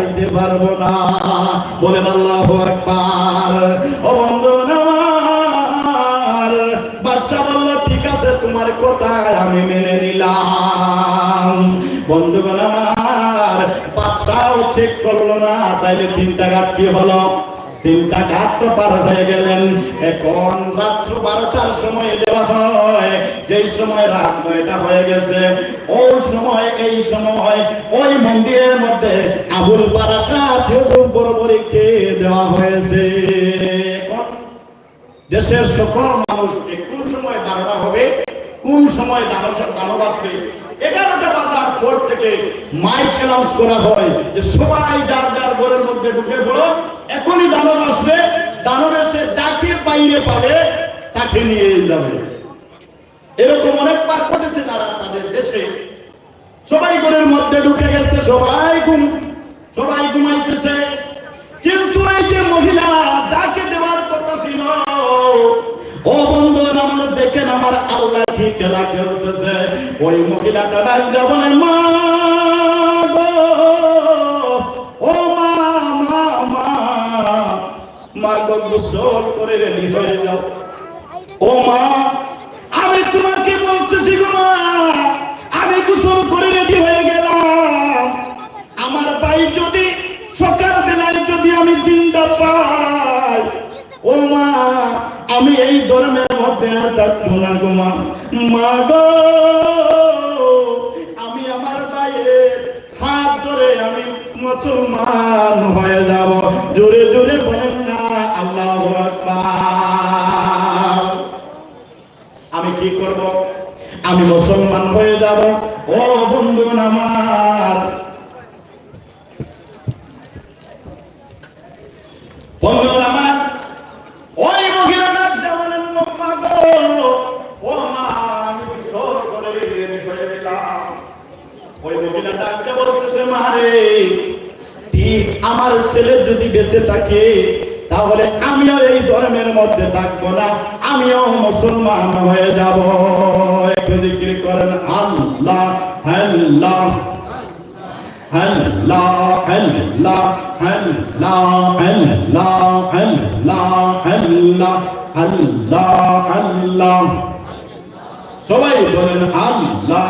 যাইতে পারব না। বলেন আল্লাহ একবার ও বাদশাহ বলল, ঠিক আছে, তোমার কথায় আমি মেনে নিলাম। বন্ধুগণ আমার বাদশাহ ঠিক করল না, তাইলে তিনটা কি হলো? তিনটা তো পার হয়ে গেলেন। এখন রাত্র বারোটার সময় দেওয়া হয়। যেই সময় রাত নয়টা হয়ে গেছে, ওই সময়, এই সময় ওই মন্দিরের মধ্যে আবুল বরাবরকে দেওয়া হয়েছে। দেশের সকল মানুষকে কোন সময় দাঁড়ানো হবে, কোন সময় দানব দানব আসবে এগারোটা বাজার পর থেকে মাইক অ্যানাউন্স করা হয় যে সবাই যার যার ঘরের মধ্যে ঢুকে পড়ো। এখনই দানব আসবে। দানব এসে যাকে বাইরে পাবে, তাকে নিয়ে যাবে। এরকম অনেক পার ঘটেছে তারা তাদের দেশে। সবাই ঘরের মধ্যে ঢুকে গেছে, সবাই ঘুম আমার আল্লাহ কি খেলা ওই মহিলাটা মা ও মা মা মা। মা গোসল করে রেডি হয়ে যাও। ও মা, আমি তোমাকে বলতেছি গো মা, আমি গোসল করে রেডি হয়ে গেলাম। আমার ভাই যদি সকাল বেলায় যদি আমি জিন্দা পাই, ও মা, আমি এই ধর্মের আমি আমার ভাইয়ের হাত ধরে আমি মুসলমান হয়ে যাব। জোরে জোরে বলেন না, আল্লাহ আমি কি করব? আমি মুসলমান হয়ে যাব। ও বন্ধু আমার বন্ধু আমার ওই মহিলা ডাক দেওয়ালেন মা গো ও মা আমি কিশোর করে রেডি করে দিলাম ওই বলতেছে মারে ঠিক আমার ছেলে যদি বেঁচে থাকে, তাহলে আমিও এই ধর্মের মধ্যে থাকব না, আমিও মুসলমান হয়ে যাব। করেন আল্লাহ। সবাই বলেন, আল্লাহ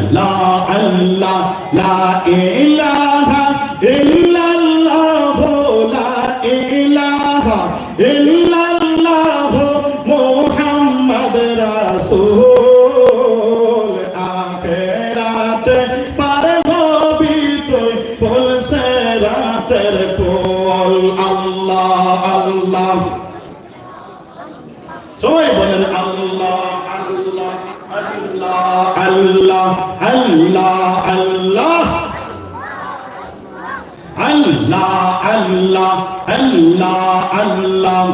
আল্লাহ আল্লাহ, লা ইলাহা ইল্লাল্লাহ, লা ইলাহা ইল্লাল্লাহ মুহাম্মদ রাসূল। আখিরাতে পার হবি তুই বলছে রাতের পোল আল্লাহ আল্লাহ সবাই বলেন আল্লাহ আল্লাহ আল্লাহ আল্লাহ। আল্লাহ আল্লাহ আল্লাহ আল্লাহ।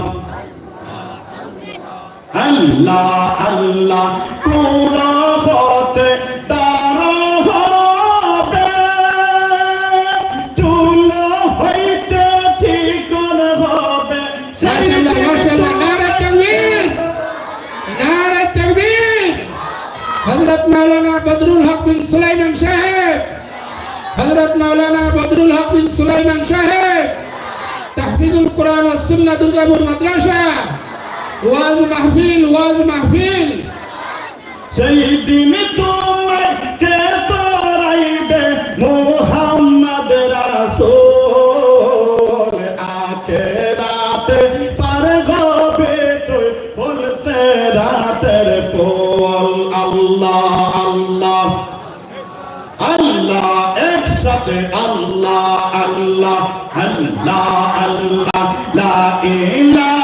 আল্লাহ আল্লাহ। আল্লাহ হযরত মাওলানা বদরুল হক বিন সুলাইমান সাহেব। হজরত মাওলানা বদরুল হক বিন সুলাইমান সাহেব। তাহফিজুল কোরআন ওয়াস সুন্নাহ দুর্গাপুর মাদ্রাসা। ওয়াজ মাহফিল ওয়াজ মাহফিল। সেই তোমাকে আল্লাহ আল্লাহ একসাথে আল্লাহ আল্লাহ আল্লাহ আল্লাহ লা